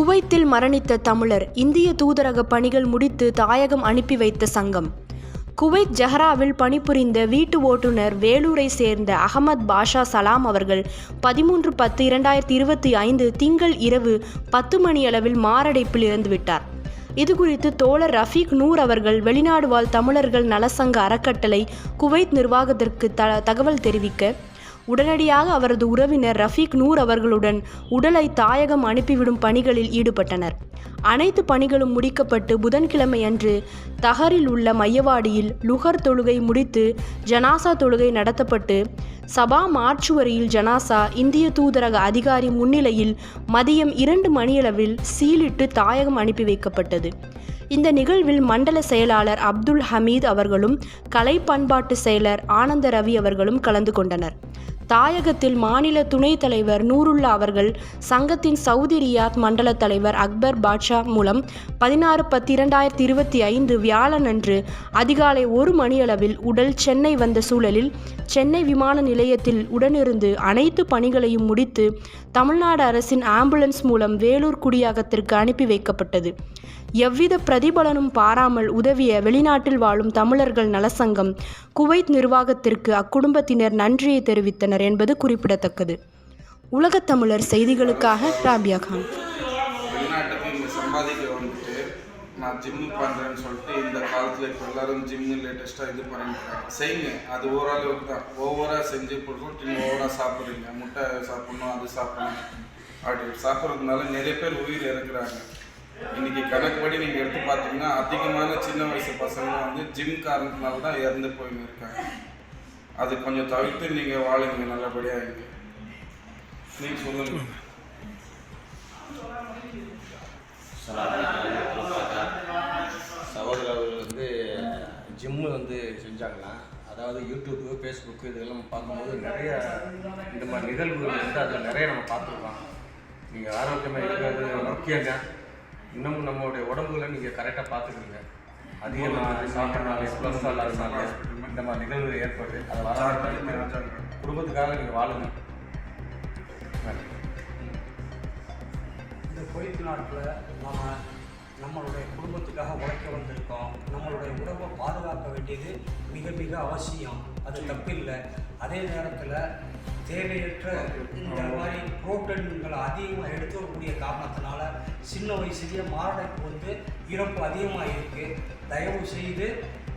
குவைத்தில் மரணித்த தமிழர் இந்திய தூதரக பணிகள் முடித்து தாயகம் அனுப்பி வைத்த சங்கம். குவைத் ஜஹராவில் பணிபுரிந்த வீட்டு ஓட்டுநர் வேலூரை சேர்ந்த அகமது பாஷா சலாம் அவர்கள் பதிமூன்று பத்து இரண்டாயிரத்தி இருபத்தி ஐந்து திங்கள் இரவு பத்து மணியளவில் மாரடைப்பில் இறந்துவிட்டார் இதுகுறித்து தோழர் ரஃபீக் நூர் அவர்கள் வெளிநாடு வாழ் தமிழர்கள் நலசங்க அறக்கட்டளை குவைத் நிர்வாகத்திற்கு த தகவல் தெரிவிக்க உடனடியாக அவரது உறவினர் ரஃபீக் நூர் அவர்களுடன் உடலை தாயகம் அனுப்பிவிடும் பணிகளில் ஈடுபட்டனர். அனைத்து பணிகளும் முடிக்கப்பட்டு புதன்கிழமை அன்று தஹரில் உள்ள மையவாடியில் லுகர் தொழுகை முடித்து ஜனாசா தொழுகை நடத்தப்பட்டு சபா மார்ச்சுவரியில் ஜனாசா இந்திய தூதரக அதிகாரி முன்னிலையில் மதியம் இரண்டு மணியளவில் சீலிட்டு தாயகம் அனுப்பி வைக்கப்பட்டது. இந்த நிகழ்வில் மண்டல செயலாளர் அப்துல் ஹமீத் அவர்களும் கலை பண்பாட்டு செயலர் ஆனந்த ரவி அவர்களும் கலந்து கொண்டனர். தாயகத்தில் மாநில துணைத் தலைவர் நூருல்லா அவர்கள் சங்கத்தின் சவுதி ரியாத் மண்டல தலைவர் அக்பர் பாட்ஷா மூலம் பதினாறு பத்து இரண்டாயிரத்தி இருபத்தி ஐந்து வியாழனன்று அதிகாலை ஒரு மணியளவில் உடல் சென்னை வந்த சூழலில் சென்னை விமான நிலையத்தில் உடனிருந்து அனைத்து பணிகளையும் முடித்து தமிழ்நாடு அரசின் ஆம்புலன்ஸ் மூலம் வேலூர் குடியாகத்திற்கு அனுப்பி வைக்கப்பட்டது. எவ்வித பிரதிபலனும் பாராமல் உதவிய வெளிநாட்டில் வாழும் தமிழர்கள் நலசங்கம் குவைத் நிர்வாகத்திற்கு அக்குடும்பத்தினர் நன்றியை தெரிவித்தனர். என்பது குறிப்பிடத்தக்கது. உலகத்தமிழர் செய்திகளுக்காக ராபியா கான். வெளிநாட்டுக்கு இங்கே சம்பாதிக்க வந்துட்டு நான் ஜிம்மு பண்ணுறேன்னு சொல்லிட்டு இந்த காலத்தில் இப்போ எல்லாரும் ஜிம்மு லேட்டஸ்ட்டாக இது பண்ணிட்டு செய்யுங்க. அது ஓரளவுக்கு தான். ஓவராக செஞ்சு கொடுக்கும் நீங்கள் ஓவராக சாப்பிட்றீங்க முட்டை சாப்பிட்ணும் அது சாப்பிட்ணும். அப்படி சாப்பிட்றதுனால நிறைய பேர் உயிர் இறக்குறாங்க. இன்றைக்கி கணக்குப்படி நீங்கள் எடுத்து பார்த்தீங்கன்னா அதிகமான சின்ன வயசு பசங்க வந்து ஜிம் காரணத்தினால தான் இறந்து போயின்னு இருக்காங்க. அது கொஞ்சம் தவிர்த்து நீங்கள் வாழுங்க நல்லபடியாக இங்கே நீங்கள் சொல்லுங்கள் சகோதரர்கள் வந்து ஜிம்மு வந்து செஞ்சாங்களாம் அதாவது யூடியூப்பு ஃபேஸ்புக்கு இதெல்லாம் பார்க்கும்போது நிறைய இந்த மாதிரி நிகழ்வுகள் வந்து அதில் நிறைய நம்ம பார்த்துருக்கோம். நீங்கள் ஆரோக்கியமாக இருக்கிறது முக்கியங்க இன்னமும் நம்மளுடைய உடம்புகளை நீங்கள் கரெக்டாக பார்த்துக்குங்க அதிகமாக சாப்பிட்றனால கொலஸ்ட்ரால் அதனால இந்த மாதிரி நிகழ்வு ஏற்படுது அதை வரலாறு குடும்பத்துக்காக நீங்கள் வாழுங்க. இந்த குவைத் நாட்டில் நம்ம நம்மளுடைய குடும்பத்துக்காக உழைக்க வந்திருக்கோம். நம்மளுடைய உணவை பாதுகாக்க வேண்டியது மிக மிக அவசியம். அது தப்பில்லை. அதே நேரத்தில் தேவையற்ற இந்த மாதிரி புரோட்டீன்களை அதிகமாக எடுத்துக்கக்கூடிய காரணத்தினால சின்ன வயசுலேயே மாரடைப்பு வந்து இறப்பு அதிகமாக இருக்குது தயவு செய்து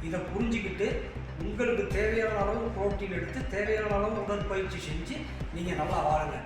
இதை புரிஞ்சுக்கிட்டு உங்களுக்கு தேவையான அளவு புரோட்டீன் எடுத்து தேவையான அளவு உடற்பயிற்சி செஞ்சு நீங்கள் நல்லா வாழுங்க.